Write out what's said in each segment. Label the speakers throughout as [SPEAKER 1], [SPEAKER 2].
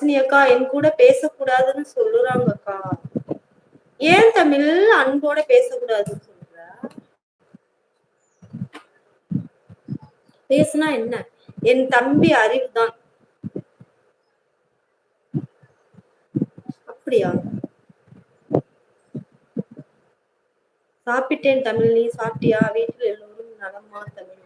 [SPEAKER 1] அக்கா என் கூட பேசக்கூடாதுன்னு சொல்லுறாங்கக்கா. ஏன் தமிழ்? அன்போட பேசக்கூடாதுன்னு சொல்ற? பேசுனா என்ன? என் தம்பி அறிவு தான் அப்படியா? சாப்பிட்டேன் தமிழ் நீ சாப்பிட்டியா? வீட்டில் எல்லோரும் நலமா தமிழ்?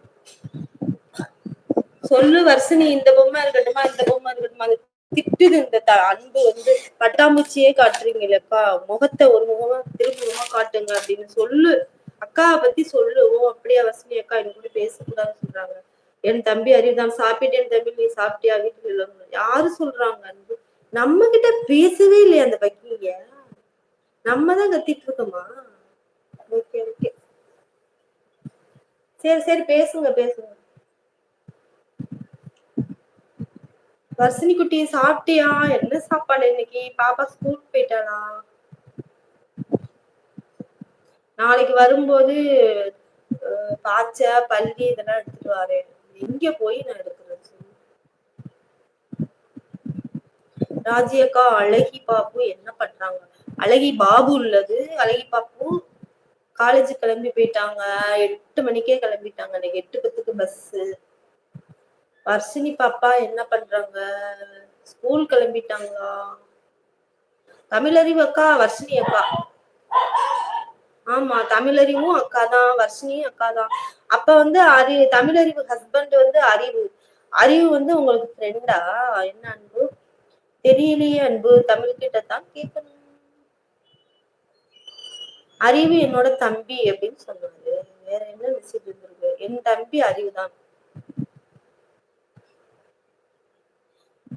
[SPEAKER 1] சொல்லு வர்ஷினி இந்த பொம்மை இருக்கட்டுமா? இந்த பொம்மை இருக்கட்டுமா? திட்டுது இந்த த- அன்பு வந்து பட்டாம்பூச்சியே காட்டுறீங்களேக்கா முகத்தை ஒரு முகமா திருமுகமா காட்டுங்க அப்படின்னு சொல்லு. அக்காவை பத்தி சொல்லு. ஓ அப்படியே வசனி அக்கா என் கூட பேசக்கூடாதுன்னு சொல்றாங்க. என் தம்பி அறிவுதான் சாப்பிட்டேன் தம்பி. நீ சாப்பிட்டியா? வீட்டுல உள்ளவங்க யாரு சொல்றாங்க அன்பு? நம்ம கிட்ட பேசவே இல்லையா அந்த பக்கிங்க நம்ம தான் கத்திட்டு இருக்கோமா ஓகே ஓகே. சரி சரி பேசுங்க பேசுங்க. வர்ஷினி குட்டி சாப்பிட்டியா? என்ன சாப்பாடு இன்னைக்கு? பாப்பா ஸ்கூல் போயிட்டாளா? நாளைக்கு வரும்போது அஹ், பாச்சை பள்ளி இதெல்லாம் எடுத்துட்டு வரேன் எங்க போய் நான் எடுக்கிறேன் ராஜி அக்கா அழகி பாபு என்ன பண்றாங்க? அழகி பாபு உள்ளது. அழகி பாபு காலேஜ் கிளம்பி போயிட்டாங்க. எட்டு மணிக்கே கிளம்பிட்டாங்க. இன்னைக்கு எட்டு பத்துக்கு பஸ் வர்ஷினி பாப்பா என்ன பண்றாங்க? ஸ்கூல் கிளம்பிட்டாங்களா? தமிழறிவு அக்கா வர்ஷினி அக்கா. ஆமா தமிழறிவும் அக்கா தான் வர்ஷினியும் அக்கா தான். அப்ப வந்து அறி தமிழறிவு ஹஸ்பண்ட் வந்து அறிவு. அறிவு வந்து உங்களுக்கு ஃப்ரெண்டா என்ன அன்பு? தெரியலையே அன்பு. தமிழ் கிட்ட தான் கேட்கணும். அறிவு என்னோட தம்பி அப்படின்னு சொன்னாரு வேற என்ன மெசேஜ் இருந்திருக்கு என் தம்பி அறிவு தான்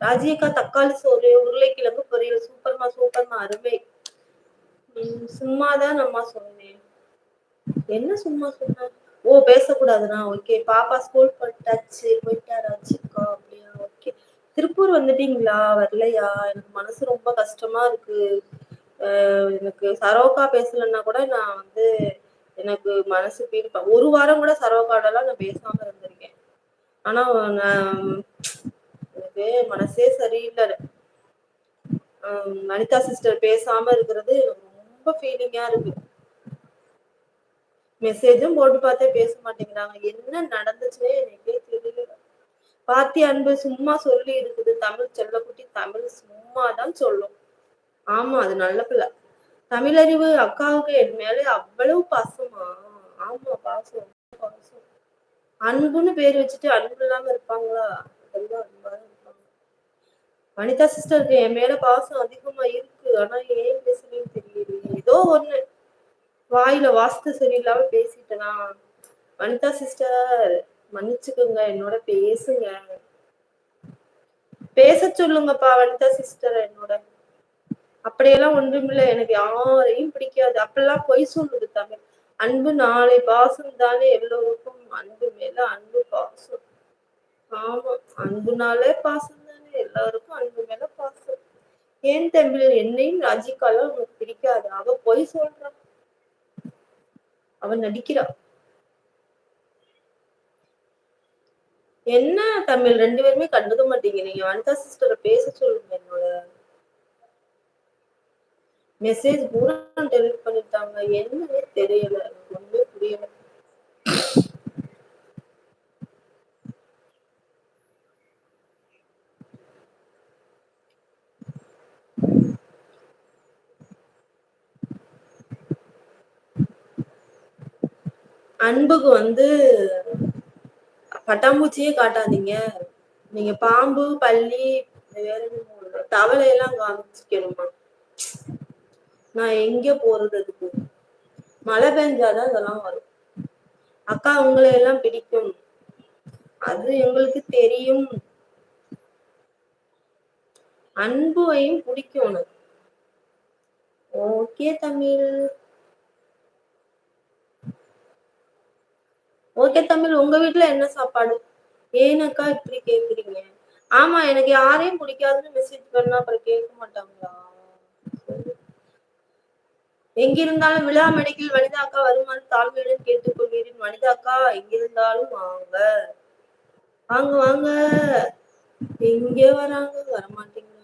[SPEAKER 1] ராஜியக்கா தக்காளி சோறு உருளைக்கிழங்கு பொரியல் சூப்பர்மா சூப்பர்மா அருமை. சும்மாதான் அம்மா சொன்னேன். என்ன சும்மா சொன்ன? ஓ பேசக்கூடாதுண்ணா ஓகே. பாப்பா ஸ்கூல் போயிட்டாச்சு போயிட்டா ராஜிக்கா அப்படியா? ஓகே. திருப்பூர் வந்துட்டீங்களா? வரலையா? எனக்கு மனசு ரொம்ப கஷ்டமா இருக்கு. எனக்கு சரோக்கா பேசலன்னா கூட நான் வந்து எனக்கு மனசு ஃபீல் ஒரு வாரம் கூட சரோக்காடெல்லாம் நான் பேசாம இருந்திருக்கேன். ஆனா நான் எனக்கு மனசே சரியில்லை. அனிதா சிஸ்டர் பேசாம இருக்கிறது ரொம்ப ஃபீலிங்கா இருக்கு. மெசேஜும் போட்டு பார்த்தே பேச மாட்டேங்கிறாங்க. என்ன நடந்துச்சுன்னே எனக்கே தெரியல. பாத்தி அன்பு சும்மா சொல்லி இருக்குது. தமிழ் செல்லக்குட்டி தமிழ் சும்மா தான் சொல்லும். ஆமா அது நல்ல பிள்ளை. தமிழறிவு அக்காவுக்கு என் மேலே அவ்வளவு பாசமா? ஆமா பாசம் பாசம். அன்புன்னு பேர் வச்சுட்டு அன்பு இல்லாம இருப்பாங்களா? அதெல்லாம் அன்பா வனிதா சிஸ்டருக்கு என் மேல பாசம் அதிகமா இருக்கு. ஆனா ஏன் பேசுறேன்னு தெரியல ஏதோ ஒண்ணு. வாயில வாஸ்து சரியில்லாம பேசிட்டேனா? வனிதா சிஸ்டர் மன்னிச்சுக்கோங்க. என்னோட பேசுங்க. பேச சொல்லுங்கப்பா வனிதா சிஸ்டர் என்னோட. அப்படியெல்லாம் ஒன்றுமில்ல. எனக்கு யாரையும் பிடிக்காது. அப்படிலாம் பொய் சொல்லுது தமிழ். அன்பு நாளை பாசம் தானே எல்லோருக்கும். அன்பு மேல அன்பு பாசம். ஆமா அன்புனாலே பாசம் எல்லாருக்கும் அன்பு மேல பாசம். ஏன் தமிழ் என்னையும் ராஜிகாலாம் உனக்கு பிடிக்காது. அவ பொய் சொல்றான் அவன் நடிக்கிறா. என்ன தமிழ்? ரெண்டு பேருமே கண்டுக்க மாட்டீங்க. நீங்க வனிதா சிஸ்டரை பேச சொல்லுங்க என்னோட. மெசேஜ் பூரா டெலிட் பண்ணிட்டாங்க. என்னன்னே தெரியல. எனக்கு ஒண்ணுமே புரியல. அன்புக்கு வந்து பட்டாம்பூச்சியே காட்டாதீங்க. நீங்க பாம்பு பள்ளி வேற தவளை எல்லாம் காமிச்சிக்கணுமா? நான் எங்க போறது அதுக்கு? மழை பெஞ்சாதான் இதெல்லாம் வரும். அக்கா உங்களை எல்லாம் பிடிக்கும். அது எங்களுக்கு தெரியும். அன்புவையும் பிடிக்கும் உனக்கு. ஓகே தமிழ். ஓகே தமிழ் உங்க வீட்டுல என்ன சாப்பாடு? ஏனக்கா இப்படி கேக்குறீங்க? ஆமா எனக்கு யாரையும் பிடிக்காதுன்னு மெசேஜ் பண்ணா அப்புறம் கேட்க மாட்டாங்களா? எங்கிருந்தாலும் விழா மெடிக்கல் வனிதாக்கா வருமாறு தாழ்மையுடன் கேட்டுக்கொள்கிறேன். வனிதாக்கா எங்கிருந்தாலும் வாங்க. வாங்க வாங்க. எங்கே வராங்க? வரமாட்டீங்க